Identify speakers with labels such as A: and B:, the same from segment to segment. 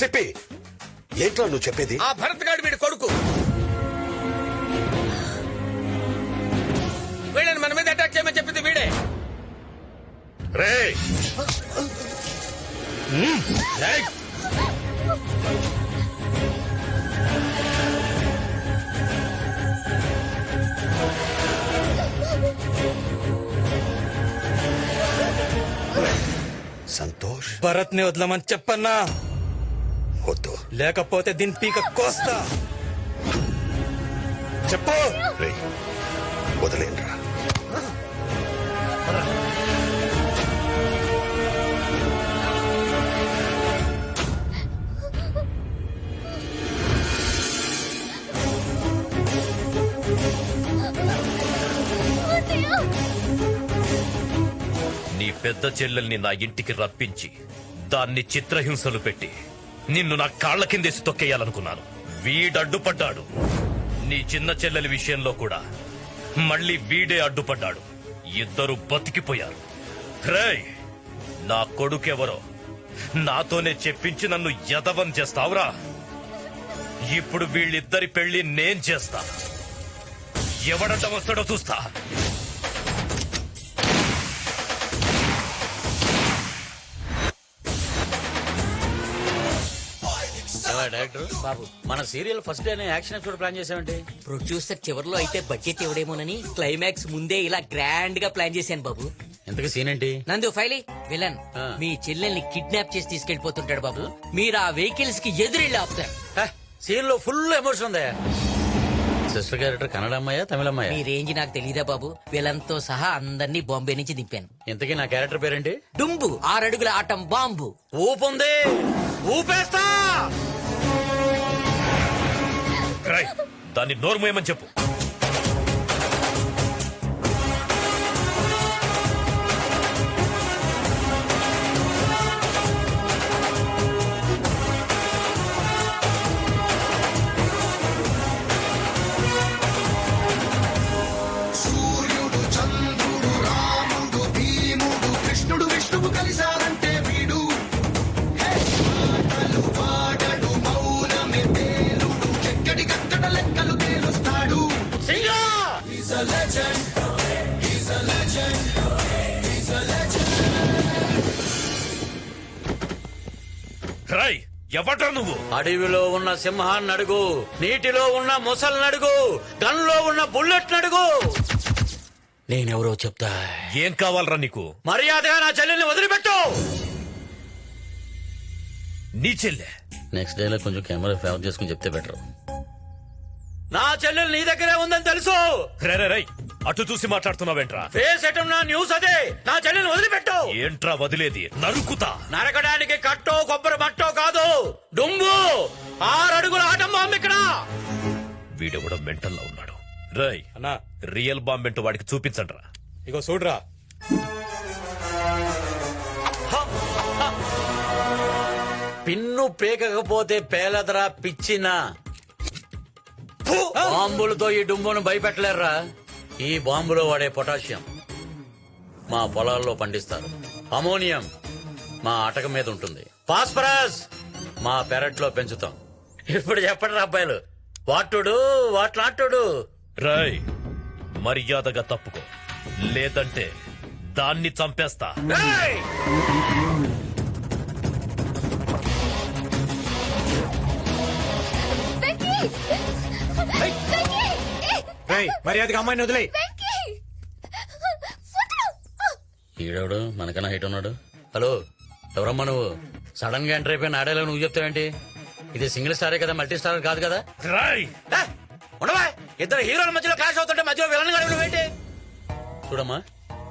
A: సిప్పి ఏంట్రా నువ్వు చెప్పేది?
B: ఆ భరత్ గాడు వీడి కొడుకు. వీళ్ళని మన మీద అటాక్ చేయమని చెప్పింది వీడే.
A: రే రేయ్! సంతోష్.
C: భరత్ని వదలమని చెప్పన్నా?
A: వద్దు
C: లేకపోతే దీని పీక కోస్తా. చెప్పు.
A: రే. వదిలేండ్రా
D: నీ పెద్ద చెల్లెల్ని నా ఇంటికి రప్పించి దాన్ని చిత్రహింసలు పెట్టి నిన్ను నా కాళ్ళ కిందేసి తొక్కేయాలనుకున్నాను. వీడడ్డుపడ్డాడు. నీ చిన్న చెల్లెలి విషయంలో కూడా మళ్ళీ వీడే అడ్డుపడ్డాడు. ఇద్దరు బతికిపోయారు. రే నా కొడుకెవరో? నాతోనే చెప్పించి నన్ను యదవం చేస్తావురా? ఇప్పుడు వీళ్ళిద్దరి పెళ్ళి నేను చేస్తా. ఎవడడ్డం వస్తాడో చూస్తా.
E: డైరెక్టర్ బాబు మన serial first day action episode plan చేసామంటే?
F: ప్రొడ్యూసర్ చివరిలో అయితే బడ్జెట్ ఇవ్వడేమోనని క్లైమాక్స్ ముందే ఇలా గ్రాండ్గా ప్లాన్ చేశాను బాబు.
E: ఎంతకి సీన్ ఏంటి?
F: నందు ఫైలీ విలన్
E: ఆ.
F: మీ చెల్లెల్ని కిడ్నాప్ చేసి తీసుకెళ్ళిపోతుంటాడు బాబు. మీరు ఆ వెహికల్స్కి ఎదురెళ్ళి ఆపుతారు.
E: సీన్లో ఫుల్ ఎమోషన్ ఉందా? సిస్టర్ క్యారెక్టర్ కన్నడ అమ్మాయా తమిళ అమ్మాయా
F: మీ రేంజ్ నాకు తెలియదా బాబు. విలన్తో సహా అందరినీ బాంబే నుంచి దింపాను.
E: ఇంతకీ నా క్యారెక్టర్ పేరేంటి?
F: డుంబు ఆరడుగుల ఆటం బాంబు.
E: ఊపుంది. ఊపేస్తా!
D: దాన్ని నోరు మూయమని చెప్పు. ఎవడ్రా నువ్వు?
E: అడవిలో ఉన్న సింహాన్ని అడుగు నీటిలో ఉన్న ముసల్ని అడుగు గన్లో ఉన్న బుల్లెట్ అడుగు. నేనెవరో చెప్తా.
D: ఏం కావాలరా నీకు?
E: మర్యాదగా నా చెల్లెల్ని వదిలిపెట్టు!
D: నీ చెల్లె?
E: నెక్స్ట్ డే లో కొంచెం కెమెరా ఫేవర్ చేసుకుని చెప్తే బెటర్ నా చెల్లెలు నీ దగ్గరే ఉందని తెలుసు!
D: రే రే రై అటు చూసి మాట్లాడుతున్నావేంట్రా?
E: ఫేస్ ఎటం నా న్యూస్ అదే. నా చెల్లెల్ని వదిలిపెట్టు.
D: ఏంట్రా వదిలేది? నరుకుతా.
E: నరకడానికి కట్టో కొబ్బరి మట్టో కాదు. డుంబు. ఆరడుగుల ఆటం బాంబు ఇక్కడ.
D: వీడెవడో మెంటల్లో ఉన్నాడు. రై
C: అన్నా.
D: రియల్ బాంబ్ ఏంటో వాడికి చూపించండిరా.
C: ఇగో చూడరా.
E: పిన్ను పేకకపోతే పేలదరా పిచ్చిన. బాంబులతో ఈ డుంబును భయపెట్టలేరురా. ఈ బాంబులో వాడే పొటాషియం మా పొలాల్లో పండిస్తారు. అమోనియం మా అటక మీద ఉంటుంది. ఫాస్ఫరస్ మా పెరట్లో పెంచుతాం. ఇప్పుడు చెప్పండి అబ్బాయిలు వాటుడు వాట్లాటుడు
D: రై మర్యాదగా తప్పుకో. లేదంటే దాన్ని చంపేస్తా.
C: మర్యాదగా అమ్మాయిని వదిలే
E: ఈడవుడు? మనకన్నా హైట్ ఉన్నాడు. హలో ఎవరమ్మా నువ్వు? సడన్గా ఎంటర్ అయిపోయిన ఆడేలా నువ్వు చెప్తావేంటి? ఇది సింగిల్ స్టారే కదా మల్టీ స్టార్ కాదు కదా? ఏ, ఉండవా? ఇద్దరు హీరోల మధ్యలో క్లాష్ అవుతుంటే మధ్యలో విలన్ గాడు ఏంటి? చూడమ్మా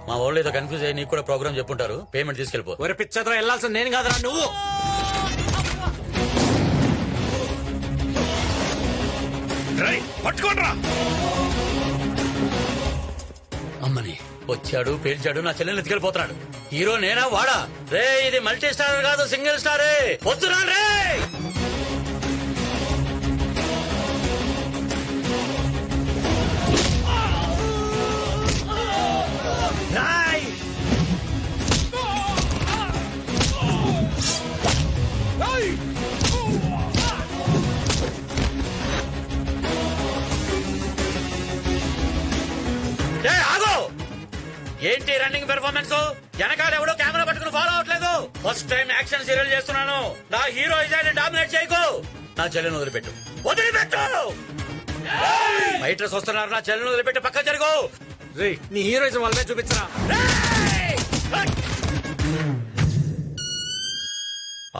E: మా వాళ్ళు ఏదో కన్ఫ్యూజ్ అయ్యి నీకు కూడా ప్రోగ్రామ్ చెప్పుంటారు. పేమెంట్ తీసుకెళ్ళిపో.
C: ఒరే పిచ్చతో వెళ్ళాల్సింది నేను కాదురా నువ్వు.
E: అమ్మని వచ్చాడు పేల్చాడు నా చెల్లెని ఎత్తుకెళ్ళిపోతున్నాడు. హీరో నేనా వాడా? రే ఇది మల్టీ స్టార్ కాదు సింగిల్ స్టారే వస్తున్నా రే రన్నింగ్ పెర్ఫార్మెన్స్ వెనకాల ఎవడో కెమెరా పట్టుకుని ఫాలో అవట్లేదు ఫస్ట్ టైం యాక్షన్ సీరియల్ చేస్తున్నాను. నా హీరో ఇజాన్ని డామినేట్ చేయకు. నా చెల్లెని వదిలిపెట్టు. వదిలిపెట్టు! ఫైటర్స్ వస్తున్నారు. నా చెల్లెని వదిలిపెట్టి పక్క జరుగు.
C: రే నీ హీరోయిజం మీద చూపించరా!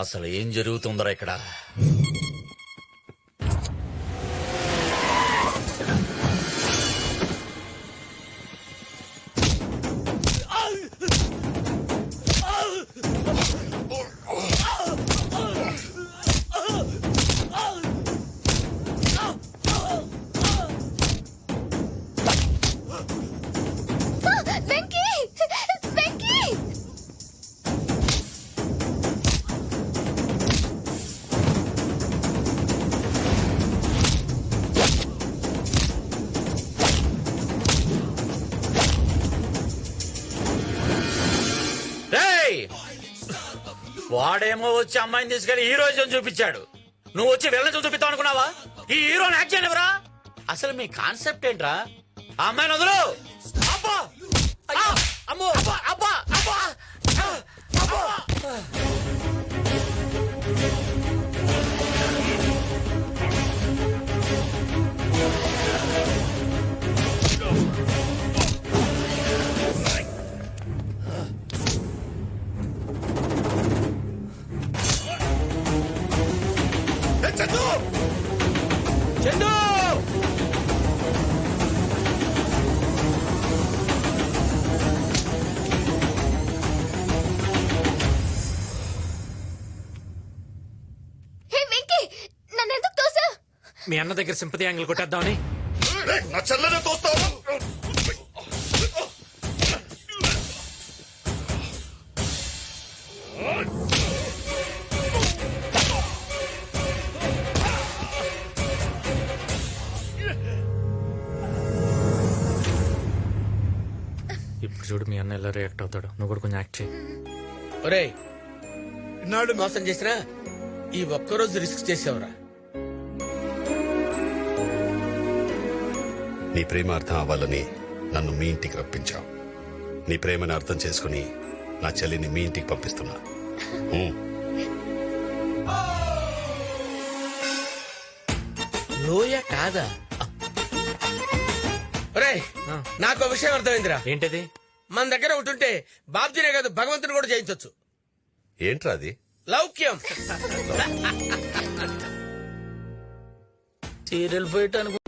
E: అసలు ఏం జరుగుతుందరా ఇక్కడ? వాడేమో వచ్చి అమ్మాయిని తీసుకెళ్ళి హీరోయిజం చూపించాడు నువ్వు వచ్చి వెళ్ళని చూపిస్తావు అనుకున్నావా ఈ హీరోని యాక్ట్ చేయనివరా అసలు మీ కాన్సెప్ట్ ఏంట్రా ఆ అమ్మాయిని వదులు అబ్బా! అమ్మో అబ్బా! అబ్బా! అబ్బా! అబ్బా!
A: చందు
G: హే వెంకీ! నన్ను ఎందుకు తోసా
C: మీ అన్న దగ్గర సింపతి యాంగిల్ కొట్టేద్దామని.
A: నా చెల్లెనే తోస్తావు?
C: చూడు మీ అన్న ఎలా రియాక్ట్ అవుతాడు. నువ్వు కూడా కొంచెం యాక్ట్ చేయి
B: ఒరేయ్ ఇన్నాళ్ళు మోసం చేసినా ఈ ఒక్కరోజు రిస్క్ చేసావురా?
A: నీ ప్రేమ అర్థం అవ్వాలని నన్ను మీ ఇంటికి రప్పించావు. నీ ప్రేమను అర్థం చేసుకుని నా చెల్లిని మీ ఇంటికి పంపిస్తున్నా.
B: లోయ కాదా?
C: ఆ.
B: నాకు ఒక విషయం అర్థమైందిరా.
C: ఏంటది?
B: మన దగ్గర ఒకటి ఉంటే బాబ్జీనే కాదు భగవంతుని కూడా జయించొచ్చు.
A: ఏంట్రా అది?
B: లౌక్యం.
E: సీరియల్ అనుకు